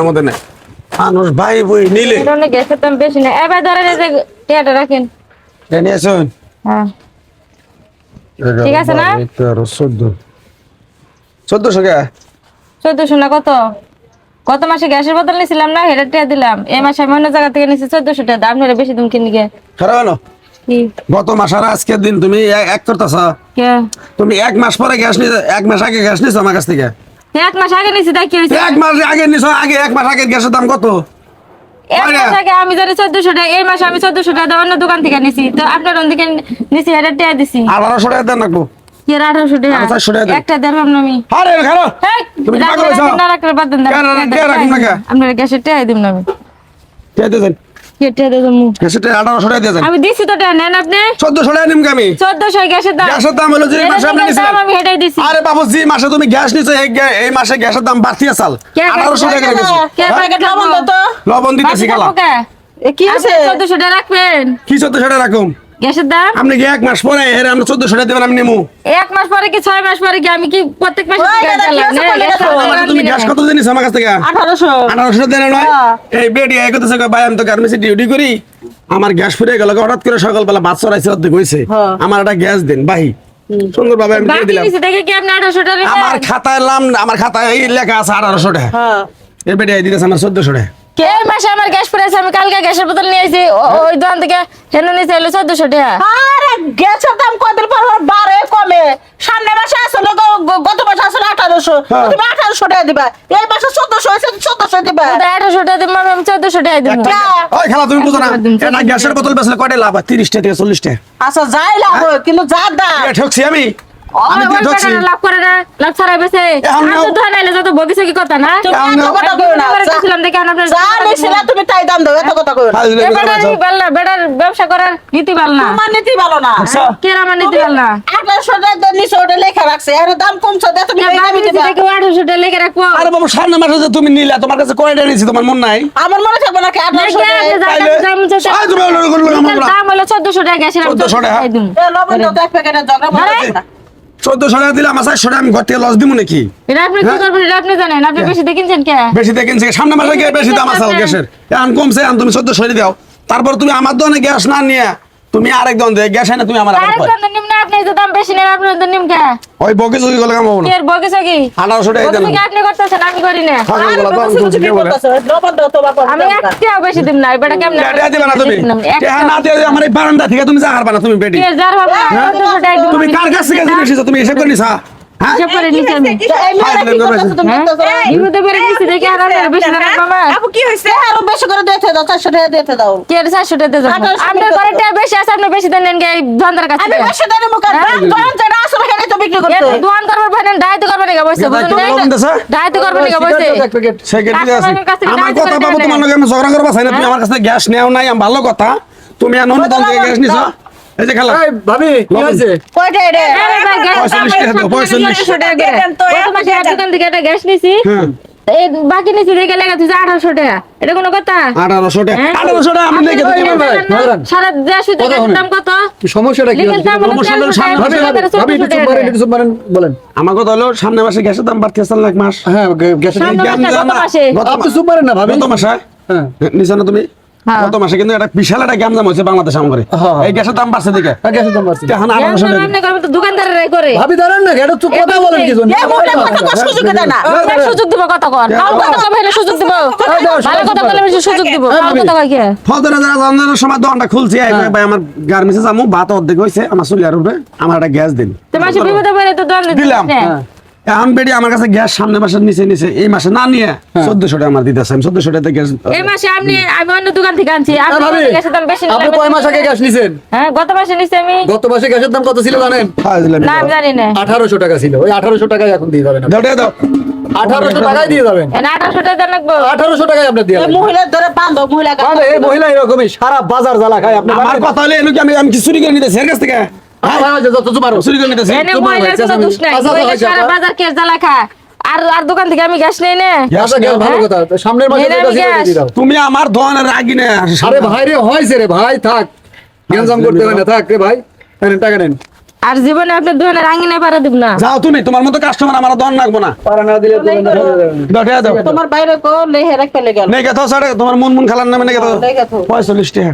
আমাদের নাই মানুষ ভাই বই নিলে। অনেক গ্যাসের দাম বেশি না। এবার ধরেন এই যে টিয়াটা রাখেন। জানি আসুন। হ্যাঁ। ঠিক আছে না? তেরো চোদ্দ চোদ্দশো কে চোদ্দশো না কত? গত মাসে গ্যাসের বোতল নিছিলাম না? হেটার টিয়া দিলাম। এই মাসে আমি অন্য জায়গা থেকে নিছি চোদ্দশো টাকা। আপনারা বেশি দাম কিনি গে খারাপ হলো গত মাস আর আজকের দিন তুমি এক- করতেছ। কে? তুমি এক মাস পরে গ্যাস নিয়ে এক মাস আগে গ্যাস নিছো আমার কাছ থেকে। এক মাস আগে নিছি তাই কি হয়েছে। এক মাস আগে নিছো আগে এক মাস আগে গ্যাসের দাম কত? এক মাস আগে আমি জানি চোদ্দশো টাকা এই মাসে আমি চোদ্দশো টাকা অন্য দোকান থেকে নিছি। তো আপনার নিছি হেটার টিয়া দিছি। আঠারোশো টাকা দেন আচ্ছা, টাকা একটা দেড় না আমি। আরে খারাপ তুমি পাগল রাখলে না রাখলে বাদ দেন, কেন রাখ- রাখেন, কে? রাখুন না আপনার গ্যাসের টিয়া দিম না আমি। দেবো? টাকা দিয়েছেন। আমি দিছি তো নেন আপনি। চোদ্দশো টাকা নিমকে আমি। চোদ্দশো গ্যাসের দাম। গ্যাসের দাম হলো যে মাসে আপনি নিছিলেন আমি হেটাই দিছি। আরে বাবু যে মাসে তুমি গ্যাস নিছো এই মাসে গ্যাসের দাম বাড়তি আসাল কে আঠারোশো টাকা প্যাকেট লবণ দাও তো। লবণ দিতেছি গেলা। কি? আছে চোদ্দশো টাকা রাখবেন। কি চোদ্দশো টাকা রাখুন গ্যাসের দাম? আপনি কি এক মাস পরে এর আমরা চোদ্দশো টাকা দেবেন আমি নেব এক মাস পরে কি ছয় মাস পরে কি? আমি কি প্রত্যেক মাসে তুমি গ্যাস কত জিনিস আমার কাছ থেকে? আঠারোশো। আঠারোশো দেন নয়। এই বেডি এই কথা ভাই আমি তো গার্মেন্টসে ডিউটি করি। আমার গ্যাস ফুরিয়ে গেল হঠাৎ করে সকালবেলা ভাত চড়াইছে অর্ধেক হ্যাঁ। আমার একটা গ্যাস দিন বাহি। সুন্দর ভাবে আমি দিয়ে দিলাম? আমার খাতায় নাম আমার খাতায় এই লেখা আছে আঠারোশো টাকা। হ্যাঁ এই বেডি দিতেছে আমার চোদ্দশো টাকা। কে মাসে আমার গ্যাস পড়েছে আমি কালকে গ্যাসের বোতল নিয়ে আইছি। ওই দোকান থেকে হেন নিচে এলো চোদ্দশো টাকা। আরে গ্যাসের দাম কদিন পর পর বাড়ে কমে? সামনে মাসে আসলে গত মাসে আসলে আঠারোশো? হ্যাঁ। তুমি আঠারোশো টাকা দিবা। এই মাসে চোদ্দশো হয়েছে চোদ্দশো দিবা। আঠারোশো টাকা দিব আমি চোদ্দশো টাকা দিব। হ্যাঁ। ওই খেলা তুমি বুঝো না। গ্যাসের বোতল বেচলে কয়টা লাভ হয়? তিরিশ থেকে চল্লিশ টাকা আচ্ছা যাই লাভ হ্যাঁ? কিন্তু যা দাম। ঠকছি আমি। আমি দিয়ে ঠকছি লাভ করে না লাভ ছাড়াই বেছে। আমি তো ধরে নাইলে যত বগিছে কি কথা না? তুমি এখন কথা কইও না। এবারে যা- গেছিলাম যা নিছিলা তুমি তাই দাম দাও এত কথা কইও না। বেটার গেছো। না বেটার ব্যবসা করার নীতি ভালো না। তোমার নীতি ভালো না। আচ্ছা। কে আমার নীতি ভালো না? আঠারোশো টাকা নিচে ওটা লেখা রাখছে এর দাম কমছে দে তুমি এই দামই দিবা। আঠারোশো টাকা লেগে রাখব। আরে বাবু সামনে মাসে যে তুমি নিলা তোমার কাছে কয়টা নিয়েছি তোমার মন নাই? আমার মনে থাকবে আঠারোশো দেখে টাকা? দাম তুমি দাম হলো চোদ্দশো টাকা গ্যাসের 1400 টাকা? টাকাই দিবো। লবণ দাও এক প্যাকেটের ঝগড়া আরে, বন্ধ করো না। চোদ্দশো টাকা দিলে আমার চারশো টাকা আমি ঘর থেকে লস দিব নাকি? এটা আপনি কি হ্যাঁ? করবেন এটা আপনি জানেন আপনি বেশি দেখিনছেন কে? বেশি দেখেন সামনে মাসে গিয়ে বেশি দাম আছে গ্যাসের? এখন কমছে এখন তুমি চোদ্দশো দাও তারপর তুমি আমার দোকানে গ্যাস না নিয়ে তুমি আরেক দোকান দিয়ে গ্যাস এনে তুমি আমার। নিম না আপনি যে দাম বেশি নেন আপনি তো নিম কে ওই বকে চুকি গলা কাম না। এর টাকা আপনি করতেছেন আমি করি না। আরে, আমি বলছি, কি করতেছো? লবণ তো বাবা, আমি দাও। না। বেশি দিম না এবারে কেমন টাকা দিবা না তুমি টাকা না দিয়ে আমার এই বারান্দা থেকে তুমি যা হারবা না তুমি বেটি। হ্যাঁ? দিব তুমি কার কাছ থেকে তুমি হিসাব করে নিছা হ্যাঁ? হ্যাঁ? আমার কথা করে তোমার নেয়। লগে আমি ঝগড়া করবা চাই না তুমি আমার কাছে গ্যাস নেও নাই ভালো কথা। তুমি গ্যাস নিছো? এই যে খেলা। এই ভাবি কি। হয়েছে? কয়টা এটা আরে ভাই, গ্যাস পঁয়তাল্লিশ টাকা দাও, পঁয়তাল্লিশ। দোকান থেকে একটা গ্যাস নিছি হ্যাঁ। এই বাকি নিছি দেখে লেখা তুই আঠারোশো টাকা। এটা কোনো কথা? আঠারোশো টাকা। হ্যাঁ? আঠারোশো টাকা আমি দেখে। সারা। দাম কত? সমস্যাটা কি? লিখেন হচ্ছে দাম হলো সমস্যা হলো 1300 টাকা, সামনে- ভাবি ভাবি সরকারের ভাবি 1400 একটু চুপ মারেন করে। একটু চুপ মারেন বলেন। আমার কথা হলো সামনে মাসে গ্যাসের দাম বাড়তে এক মাস? হ্যাঁ গ্যাসের দাম- আপনি চুপ মারেন না ভাবি। গত মাসে। হ্যাঁ নিছো না তুমি। গত মাসে কিন্তু একটা বিশাল একটা গ্যামজাম হয়েছে বাংলাদেশ আমার হ্যাঁ। এই গ্যাসের দাম বাড়ছে দিকে হ্যাঁ, গ্যাসের দাম বাড়ছে। এখন করে। ভাবি দাঁড়ান না এটা চুপ কথা বলেন কি জন্য? এই মহিলা কথা কষ্ট সুযোগ দেয় না। সুযোগ দিব কত কর ভালো কথা কইলে সুযোগ দিব। ভালো কথা কইলে বেশি সুযোগ দিব। এই কথা কই কে? ফজরে যারা রমজানের সময় দোকানটা খুলছি। হ্যাঁ। ভাই আমার গার্মেন্টসে ভাত অর্ধেক হয়েছে আমার চুলিয়ার উপরে আমার একটা গ্যাস দিন। তো বিপদে পড়ে তো দোকান দিলাম। হ্যাঁ। আমার কাছে গ্যাস সামনে মাসের নিচে নিচে। এই মাসে না নিয়ে হ্যাঁ। চোদ্দশো টাকা আমার দিতে আমি চোদ্দশো টাকা গ্যাস এই মাসে আপনি আমি অন্য দোকান থেকে আনছি। হ্যাঁ, আপনি ভাবি গ্যাসের দাম বেশি আপনি নিলেন কয় মাস আগে গ্যাস নিছেন? হ্যাঁ গত মাসে নিছি আমি গত মাসে গ্যাসের দাম কত ছিল জানেন? না। আমি জানি না। আঠারোশো টাকা ছিল। ওই আঠারোশো টাকায় এখন দিয়ে যাবেন দাও দাও আঠারোশো টাকায় দিয়ে যাবেন। আঠারোশো টাকা দেন আঠারোশো টাকায় আপনার দিয়ে এই ধরে বান্ধব মহিলা এই মহিলা এরকমই সারা বাজার জ্বালা খায় আপনার আমার কথা হলে আমি আমি কি চুরি করে নিতেছি এর কাছ থেকে? নাই। আর আর দোকান থেকে আমি গ্যাস নেই না। সামনের তুমি আমার ধনের রাগি না আরে ভাই রে হয়েছে রে ভাই থাক। গ্যাঞ্জাম করতে হবে না থাক রে ভাই। টাকা নেন। আর জীবনে আপনার দোকানের আঙিনায় পারা দিব না। যাও তুমি তোমার মতো কাস্টমার আমার দন রাখব না। পারা না দিলে যাবে। দাও তোমার বাইরে কো লেহে রাখতে লেগে গেল। নেই কথা তোমার মন মন খেলার নামে নেই কথা লেগে তো। পঁয়তাল্লিশ টাকা।